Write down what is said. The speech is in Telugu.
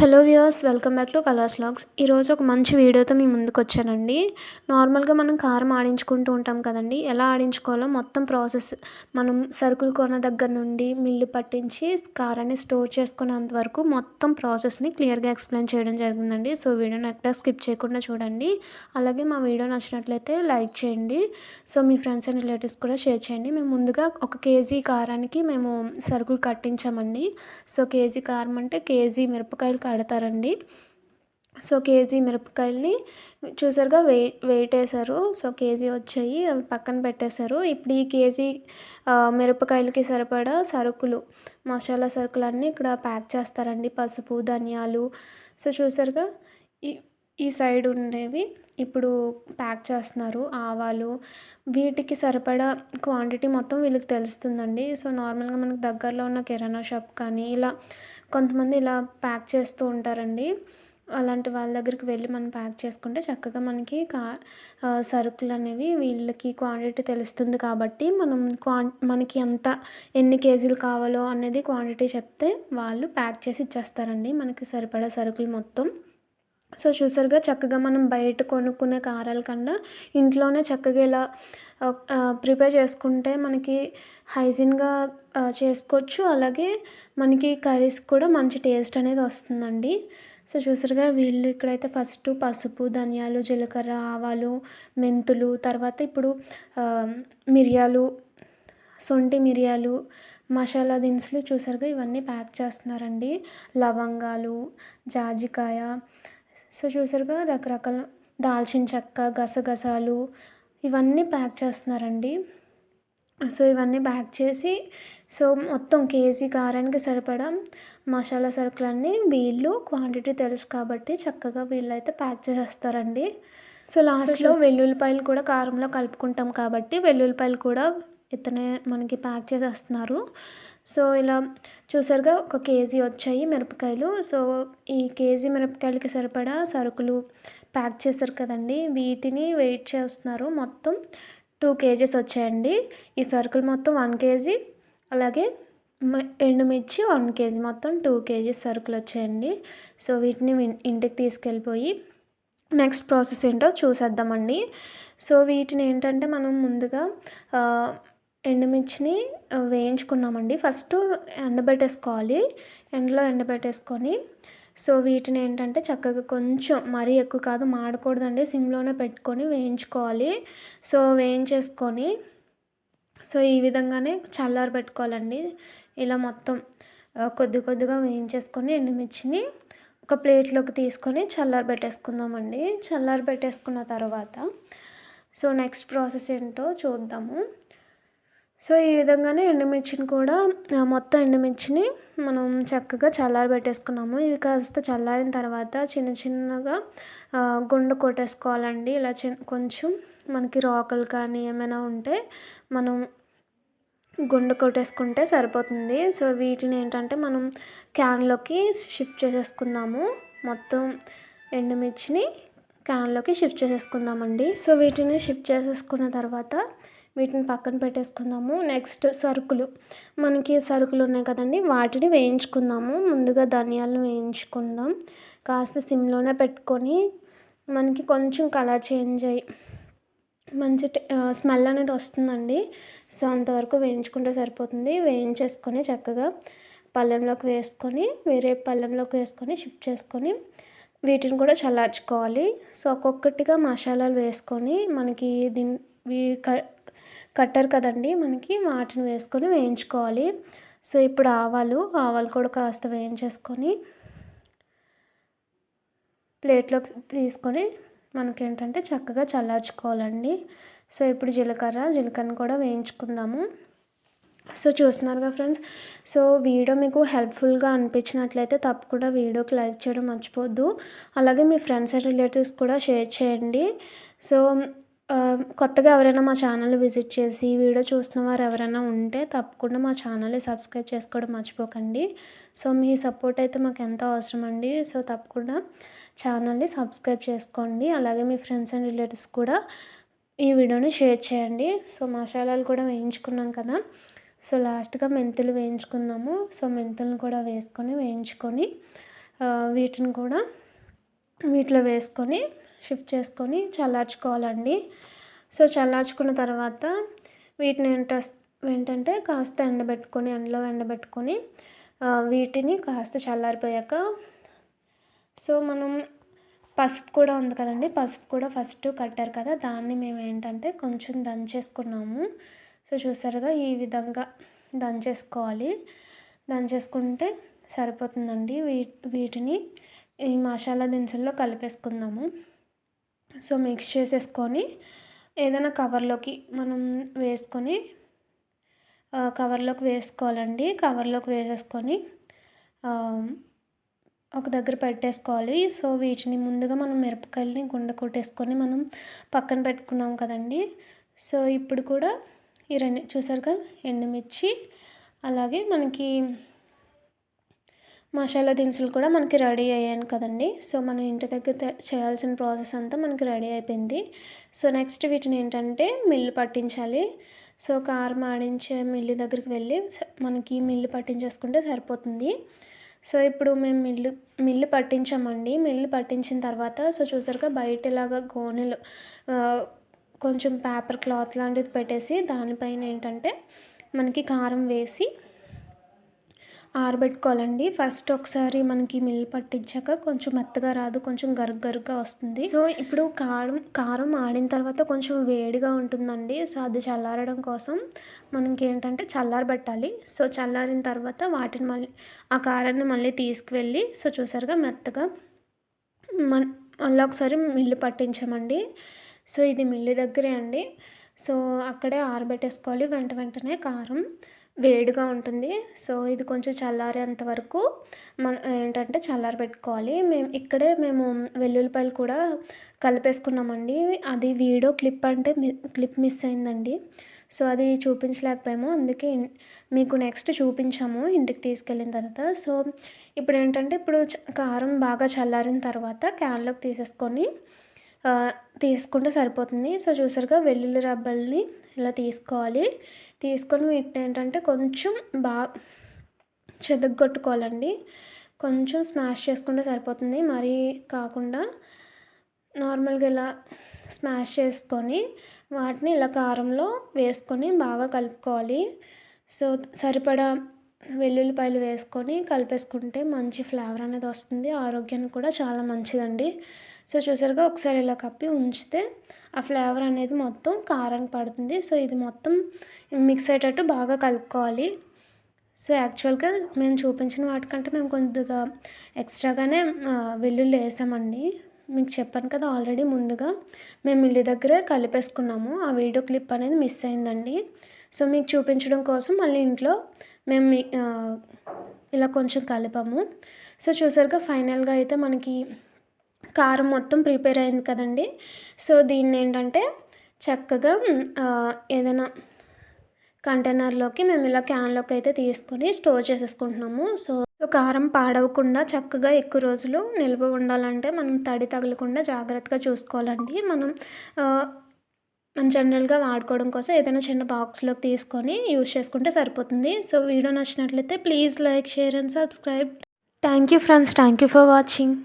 Hello viewers welcome back to colours vlogs ఈరోజు ఒక మంచి వీడియోతో మీ ముందుకు వచ్చానండి. నార్మల్గా మనం కారం ఆడించుకుంటూ ఉంటాం కదండి. ఎలా ఆడించుకోవాలో మొత్తం ప్రాసెస్ మనం సరుకులు కొన్న దగ్గర నుండి మిల్లు పట్టించి కారాన్ని స్టోర్ చేసుకునేంత వరకు మొత్తం ప్రాసెస్ని క్లియర్గా ఎక్స్ప్లెయిన్ చేయడం జరిగిందండి. సో వీడియోని ఎక్కడ స్కిప్ చేయకుండా చూడండి. అలాగే మా వీడియో నచ్చినట్లయితే లైక్ చేయండి. సో మీ ఫ్రెండ్స్ అండ్ రిలేటివ్స్ కూడా షేర్ చేయండి. మేము ముందుగా ఒక కేజీ కారానికి మేము సరుకులు కట్టించామండి. సో కేజీ కారం అంటే కేజీ మిరపకాయలు కడతారండి. సో కేజీ మిరపకాయల్ని చూసారుగా వెయి వెయిట్ సో కేజీ వచ్చాయి అవి పక్కన పెట్టేశారు. ఇప్పుడు ఈ కేజీ మిరపకాయలకి సరిపడా సరుకులు మసాలా సరుకులన్నీ ఇక్కడ ప్యాక్ చేస్తారండి. పసుపు ధనియాలు. సో చూసారుగా ఈ ఈ సైడ్ ఉండేవి. ఇప్పుడు ప్యాక్ చేస్తున్నారు ఆవాలు. వీటికి సరిపడా క్వాంటిటీ మొత్తం వీళ్ళకి తెలుస్తుందండి. సో నార్మల్గా మనకు దగ్గరలో ఉన్న కిరాణా షాప్ కానీ ఇలా కొంతమంది ఇలా ప్యాక్ చేస్తూ ఉంటారండి. అలాంటి వాళ్ళ దగ్గరికి వెళ్ళి మనం ప్యాక్ చేసుకుంటే చక్కగా మనకి కా సరుకులు అనేవి వీళ్ళకి క్వాంటిటీ తెలుస్తుంది కాబట్టి మనం క్వాన్ మనకి ఎంత ఎన్ని కేజీలు కావాలో అనేది క్వాంటిటీ చెప్తే వాళ్ళు ప్యాక్ చేసి ఇచ్చేస్తారండి. మనకి సరిపడా సరుకులు మొత్తం. సో చూసారుగా చక్కగా మనం బయట కొనుక్కునే కారాల కన్నా ఇంట్లోనే చక్కగా ఇలా ప్రిపేర్ చేసుకుంటే మనకి హైజీన్గా చేసుకోవచ్చు. అలాగే మనకి కర్రీస్ కూడా మంచి టేస్ట్ అనేది వస్తుందండి. సో చూసారుగా వీళ్ళు ఇక్కడైతే ఫస్ట్ పసుపు ధనియాలు జీలకర్ర ఆవాలు మెంతులు తర్వాత ఇప్పుడు మిరియాలు సొంటి మిరియాలు మసాలా దినుసులు చూసారుగా ఇవన్నీ ప్యాక్ చేస్తున్నారండి. లవంగాలు జాజికాయ సో చూసారుగా రకరకాల దాల్చిన చెక్క గసగసాలు ఇవన్నీ ప్యాక్ చేస్తున్నారండి. సో ఇవన్నీ ప్యాక్ చేసి సో మొత్తం కేజీ కారానికి సరిపడా మసాలా సరుకులన్నీ వీళ్ళు క్వాంటిటీ తెలుసు కాబట్టి చక్కగా వీళ్ళైతే ప్యాక్ చేసేస్తారండి. సో లాస్ట్లో వెల్లుల్లిపాయలు కూడా కారంలో కలుపుకుంటాం కాబట్టి వెల్లుల్లిపాయలు కూడా ఇతనే మనకి ప్యాక్ చేసేస్తున్నారు. సో ఇలా చూసారుగా ఒక కేజీ వచ్చాయి మిరపకాయలు. సో ఈ కేజీ మిరపకాయలకి సరిపడా సరుకులు ప్యాక్ చేశారు కదండి. వీటిని వెయిట్ చేస్తున్నారు మొత్తం టూ కేజీస్ వచ్చాయండి. ఈ సరుకులు మొత్తం వన్ కేజీ అలాగే ఎండుమిర్చి వన్ కేజీ మొత్తం టూ కేజీస్ సరుకులు వచ్చాయండి. సో వీటిని ఇంటికి తీసుకెళ్ళిపోయి నెక్స్ట్ ప్రాసెస్ ఏంటో చూసేద్దామండి. సో వీటిని ఏంటంటే మనం ముందుగా ఎండుమిర్చిని వేయించుకున్నామండి. ఫస్ట్ ఎండబెట్టేసుకోవాలి. ఎండలో ఎండబెట్టేసుకొని సో వీటిని ఏంటంటే చక్కగా కొంచెం మరీ ఎక్కువ కాదు మాడకూడదండి. సిమ్లోనే పెట్టుకొని వేయించుకోవాలి. సో వేయించేసుకొని సో ఈ విధంగానే చల్లారి పెట్టుకోవాలండి. ఇలా మొత్తం కొద్ది కొద్దిగా వేయించేసుకొని ఎండుమిర్చిని ఒక ప్లేట్లోకి తీసుకొని చల్లారి పెట్టేసుకుందామండి. చల్లారి పెట్టేసుకున్న తర్వాత సో నెక్స్ట్ ప్రాసెస్ ఏంటో చూద్దాము. సో ఈ విధంగానే ఎండుమిర్చిని కూడా మొత్తం ఎండుమిర్చిని మనం చక్కగా చల్లారి పెట్టేసుకున్నాము. ఇవి కాస్త చల్లారిన తర్వాత చిన్న చిన్నగా గుండు కొట్టేసుకోవాలండి. ఇలా చి కొంచెం మనకి రోకలు కానీ ఏమైనా ఉంటే మనం గుండు కొట్టేసుకుంటే సరిపోతుంది. సో వీటిని ఏంటంటే మనం క్యాన్లోకి షిఫ్ట్ చేసేసుకుందాము. మొత్తం ఎండుమిర్చిని క్యాన్లోకి షిఫ్ట్ చేసేసుకుందామండి. సో వీటిని షిఫ్ట్ చేసేసుకున్న తర్వాత వీటిని పక్కన పెట్టేసుకుందాము. నెక్స్ట్ సరుకులు. మనకి సరుకులు ఉన్నాయి కదండి. వాటిని వేయించుకుందాము. ముందుగా ధనియాలను వేయించుకుందాం. కాస్త సిమ్లోనే పెట్టుకొని మనకి కొంచెం కలర్ చేంజ్ అయ్యి మంచి స్మెల్ అనేది వస్తుందండి. సో అంతవరకు వేయించుకుంటే సరిపోతుంది. వేయించేసుకొని చక్కగా పళ్ళెంలోకి వేసుకొని వేరే పళ్ళెంలోకి వేసుకొని షిఫ్ట్ చేసుకొని వీటిని కూడా చల్లార్చుకోవాలి. సో ఒక్కొక్కటిగా మసాలాలు వేసుకొని మనకి దీని కట్టర్ కదండి మనకి వాటిని వేసుకొని వేయించుకోవాలి. సో ఇప్పుడు ఆవాలు ఆవాలు కూడా కాస్త వేయించేసుకొని ప్లేట్లోకి తీసుకొని మనకేంటంటే చక్కగా చల్లార్చుకోవాలండి. సో ఇప్పుడు జీలకర్ర జీలకర్రను కూడా వేయించుకుందాము. సో చూస్తున్నారుగా ఫ్రెండ్స్ సో వీడియో మీకు హెల్ప్ఫుల్గా అనిపించినట్లయితే తప్పకుండా వీడియోకి లైక్ చేయడం మర్చిపోద్దు అలాగే మీ ఫ్రెండ్స్ అండ్ రిలేటివ్స్ కూడా షేర్ చేయండి. సో కొత్తగా ఎవరైనా మా ఛానల్ విజిట్ చేసి వీడియో చూస్తున్న వారు ఎవరైనా ఉంటే తప్పకుండా మా ఛానల్ని సబ్స్క్రైబ్ చేసుకోవడం మర్చిపోకండి. సో మీ సపోర్ట్ అయితే మాకు ఎంతో అవసరం అండి. సో తప్పకుండా ఛానల్ని సబ్స్క్రైబ్ చేసుకోండి. అలాగే మీ ఫ్రెండ్స్ అండ్ రిలేటివ్స్ కూడా ఈ వీడియోని షేర్ చేయండి. సో మసాలాలు కూడా వేయించుకున్నాం కదా. సో లాస్ట్గా మెంతులు వేయించుకుందాము. సో మెంతులను కూడా వేసుకొని వేయించుకొని వీటిని కూడా వీటిలో వేసుకొని షిఫ్ట్ చేసుకొని చల్లార్చుకోవాలండి. సో చల్లార్చుకున్న తర్వాత వీటిని ఏంట ఏంటంటే కాస్త ఎండబెట్టుకొని ఎండలో ఎండబెట్టుకొని వీటిని కాస్త చల్లారిపోయాక సో మనం పసుపు కూడా ఉంది కదండి పసుపు కూడా ఫస్ట్ కట్టారు కదా దాన్ని మేము ఏంటంటే కొంచెం దంచేసుకున్నాము. సో చూసారుగా ఈ విధంగా దంచేసుకోవాలి. దంచేసుకుంటే సరిపోతుందండి. వీ వీటిని ఈ మసాలా దినుసుల్లో కలిపేసుకుందాము. సో మిక్స్ చేసేసుకొని ఏదైనా కవర్లోకి మనం వేసుకొని కవర్లోకి వేసుకోవాలండి. కవర్లోకి వేసేసుకొని ఒక దగ్గర పెట్టేసుకోవాలి. సో వీటిని ముందుగా మనం మిరపకాయలని గుండె కొట్టేసుకొని మనం పక్కన పెట్టుకున్నాం కదండి. సో ఇప్పుడు కూడా ఈ రెండు చూసారుగా ఎండుమిర్చి అలాగే మనకి మసాలా దినుసులు కూడా మనకి రెడీ అయ్యాను కదండి. సో మనం ఇంటి దగ్గర చేయాల్సిన ప్రాసెస్ అంతా మనకి రెడీ అయిపోయింది. సో నెక్స్ట్ వీటిని ఏంటంటే మిల్లు పట్టించాలి. సో కారం ఆడించే మిల్లు దగ్గరికి వెళ్ళి మనకి మిల్లు పట్టించేసుకుంటే సరిపోతుంది. సో ఇప్పుడు మేము మిల్లు మిల్లు పట్టించామండి. మిల్లు పట్టించిన తర్వాత సో చూసారుగా బయట ఇలాగా గోనెలు కొంచెం పేపర్ క్లాత్ లాంటిది పెట్టేసి దానిపైన ఏంటంటే మనకి కారం వేసి ఆరబెట్టుకోవాలండి. ఫస్ట్ ఒకసారి మనకి మిల్లు పట్టించాక కొంచెం మెత్తగా రాదు కొంచెం గరుగ్ వస్తుంది. సో ఇప్పుడు కారం కారం ఆడిన తర్వాత కొంచెం వేడిగా ఉంటుందండి. సో అది చల్లారడం కోసం మనకి ఏంటంటే చల్లారబెట్టాలి సో చల్లారిన తర్వాత వాటిని మళ్ళీ ఆ కారాన్ని మళ్ళీ తీసుకువెళ్ళి సో చూసారుగా మెత్తగా మన మళ్ళీ ఒకసారి మిల్లు పట్టించామండి. సో ఇది మిల్లు దగ్గరే అండి. సో అక్కడే ఆరబెట్టేసుకోవాలి. వెంట వెంటనే కారం. వేడిగా ఉంటుంది. సో ఇది కొంచెం చల్లారేంత వరకు మన ఏంటంటే చల్లారి పెట్టుకోవాలి. మేము ఇక్కడే మేము వెల్లుల్లిపాయలు కూడా కలిపేసుకున్నామండి. అది వీడియో క్లిప్ అంటే క్లిప్ మిస్ అయిందండి. సో అది చూపించలేకపోయాము. అందుకే మీకు నెక్స్ట్ చూపించాము ఇంటికి తీసుకెళ్ళిన తర్వాత. సో ఇప్పుడు ఏంటంటే ఇప్పుడు కారం బాగా చల్లారిన తర్వాత క్యాన్లోకి తీసేసుకొని తీసుకుంటే సరిపోతుంది. సో చూసారుగా వెల్లుల్లి రబ్బల్ని ఇలా తీసుకోవాలి. తీసుకొని వీటిని ఏంటంటే కొంచెం బాగా చెదగొట్టుకోవాలండి కొంచెం స్మాష్ చేసుకుంటే సరిపోతుంది. మరీ కాకుండా నార్మల్గా ఇలా స్మాష్ చేసుకొని వాటిని ఇలా కారంలో వేసుకొని బాగా కలుపుకోవాలి. సో సరిపడా వెల్లుల్లిపాయలు వేసుకొని కలిపేసుకుంటే మంచి ఫ్లేవర్ అనేది వస్తుంది. ఆరోగ్యానికి కూడా చాలా మంచిదండి. సో చూసారుగా ఒకసారి ఇలా కప్పి ఉంచితే ఆ ఫ్లేవర్ అనేది మొత్తం కారం పడుతుంది. సో ఇది మొత్తం మిక్స్ అయ్యేటట్టు బాగా కలుపుకోవాలి. సో యాక్చువల్గా మేము చూపించిన వాటికంటే మేము కొద్దిగా ఎక్స్ట్రాగానే వెల్లుల్లి వేసామండి. మీకు చెప్పాను కదా ఆల్రెడీ ముందుగా. మేము ఇల్లు దగ్గరే కలిపేసుకున్నాము. ఆ వీడియో క్లిప్ అనేది మిస్ అయిందండి. సో మీకు చూపించడం కోసం మళ్ళీ ఇంట్లో మేము ఇలా కొంచెం కలిపాము. సో చూసారుగా ఫైనల్గా అయితే మనకి కారం మొత్తం ప్రిపేర్ అయింది కదండి. సో దీన్ని ఏంటంటే చక్కగా ఏదైనా కంటైనర్లోకి మేము ఇలా క్యాన్లోకి అయితే తీసుకొని స్టోర్ చేసేసుకుంటున్నాము. సో కారం పాడవకుండా చక్కగా ఎక్కువ రోజులు నిల్వ ఉండాలంటే మనం తడి తగలకుండా జాగ్రత్తగా చూసుకోవాలండి. మనం మనం జనరల్గా వాడుకోవడం కోసం ఏదైనా చిన్న బాక్స్లోకి తీసుకొని యూజ్ చేసుకుంటే సరిపోతుంది. సో వీడియో నచ్చినట్లయితే please like share and subscribe. Thank you friends thank you for watching.